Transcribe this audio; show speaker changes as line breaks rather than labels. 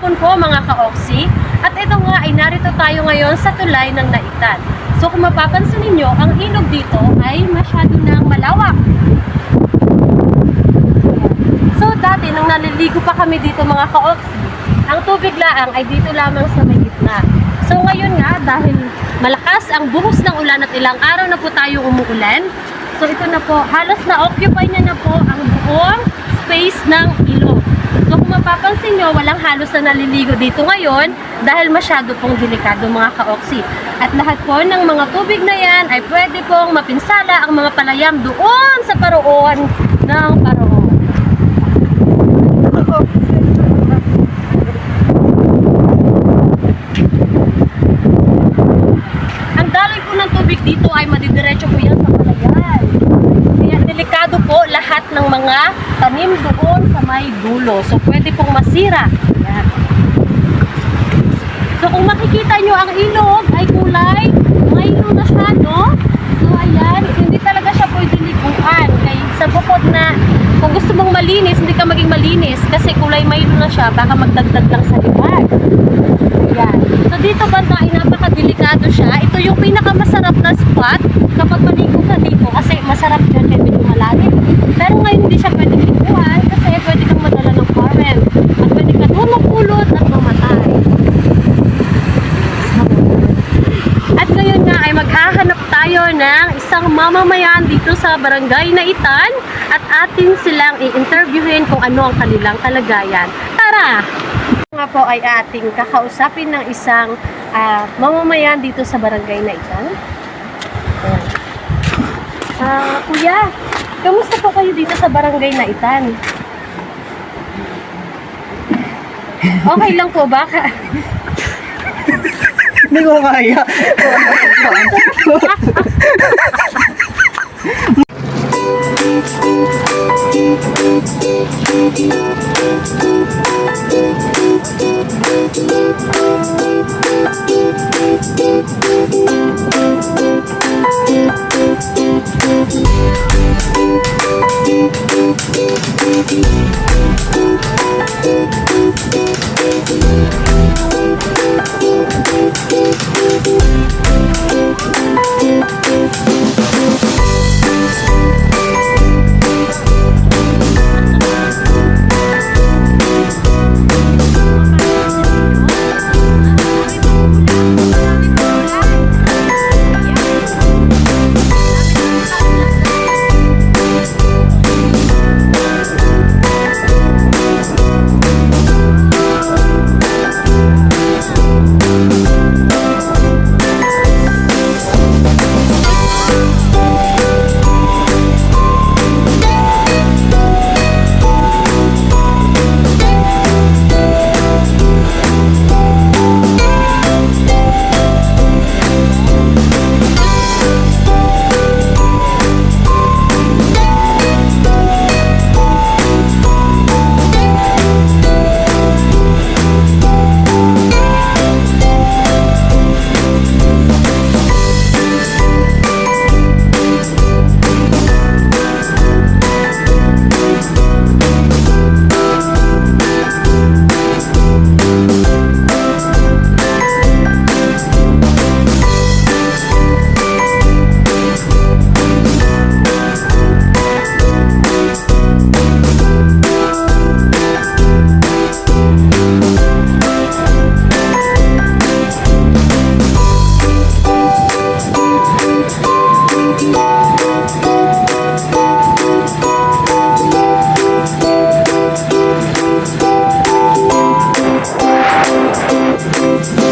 hapon po mga ka-Oxy. At ito nga ay narito tayo ngayon sa tulay ng Naitan. So kung mapapansin ninyo, ang ilog dito ay masyado nang malawak. So dati nung naliligo pa kami dito mga ka-Oxy, ang tubig laang ay dito lamang sa may gitna. So ngayon nga dahil malakas ang buhos ng ulan at ilang araw na po tayo umuulan, so ito na po, halos na-occupy niya na po ang buong space ng ilog. Mapapansin nyo, walang halos na naliligo dito ngayon dahil masyado pong delikado mga ka-oxy. At lahat po ng mga tubig na yan ay pwede pong mapinsala ang mga palayam doon sa paroon ng paroon. Ang daloy po ng tubig dito ay madidiretso po yan sa palayan. Po lahat ng mga tanim doon sa may dulo. So pwede pong masira. Yan. So kung makikita nyo ang ilog ay kulay, ngayon na siya, no? So ayan, hindi talaga siya pwede liguan. Kaya sa bukod na kung gusto mong malinis, hindi ka maging malinis kasi kulay mayroon na siya, baka magdagdag lang sa liwan. Yan. So dito banda ay napakadelikado siya. Ito yung pinakamasarap na spot kapag maligo ka dito kasi masarap dyan kaya medyo malalim. Pero ngayon hindi siya pwedeng liguan kasi pwede kang madala ng current. At pwede ka doon mapulot at mamatay. At ngayon nga ay maghahanap tayo ng isang mamamayan dito sa barangay na Itan at atin silang i-interviewin kung ano ang kanilang kalagayan. Tara! nga po ay ating kakausapin ng isang ah, mamamayan dito sa barangay na Itan. Ah, kuya, kamusta po kayo dito sa barangay na Itan? Okay lang po ba?
Hindi ko kaya. Thank you. Thank you. out.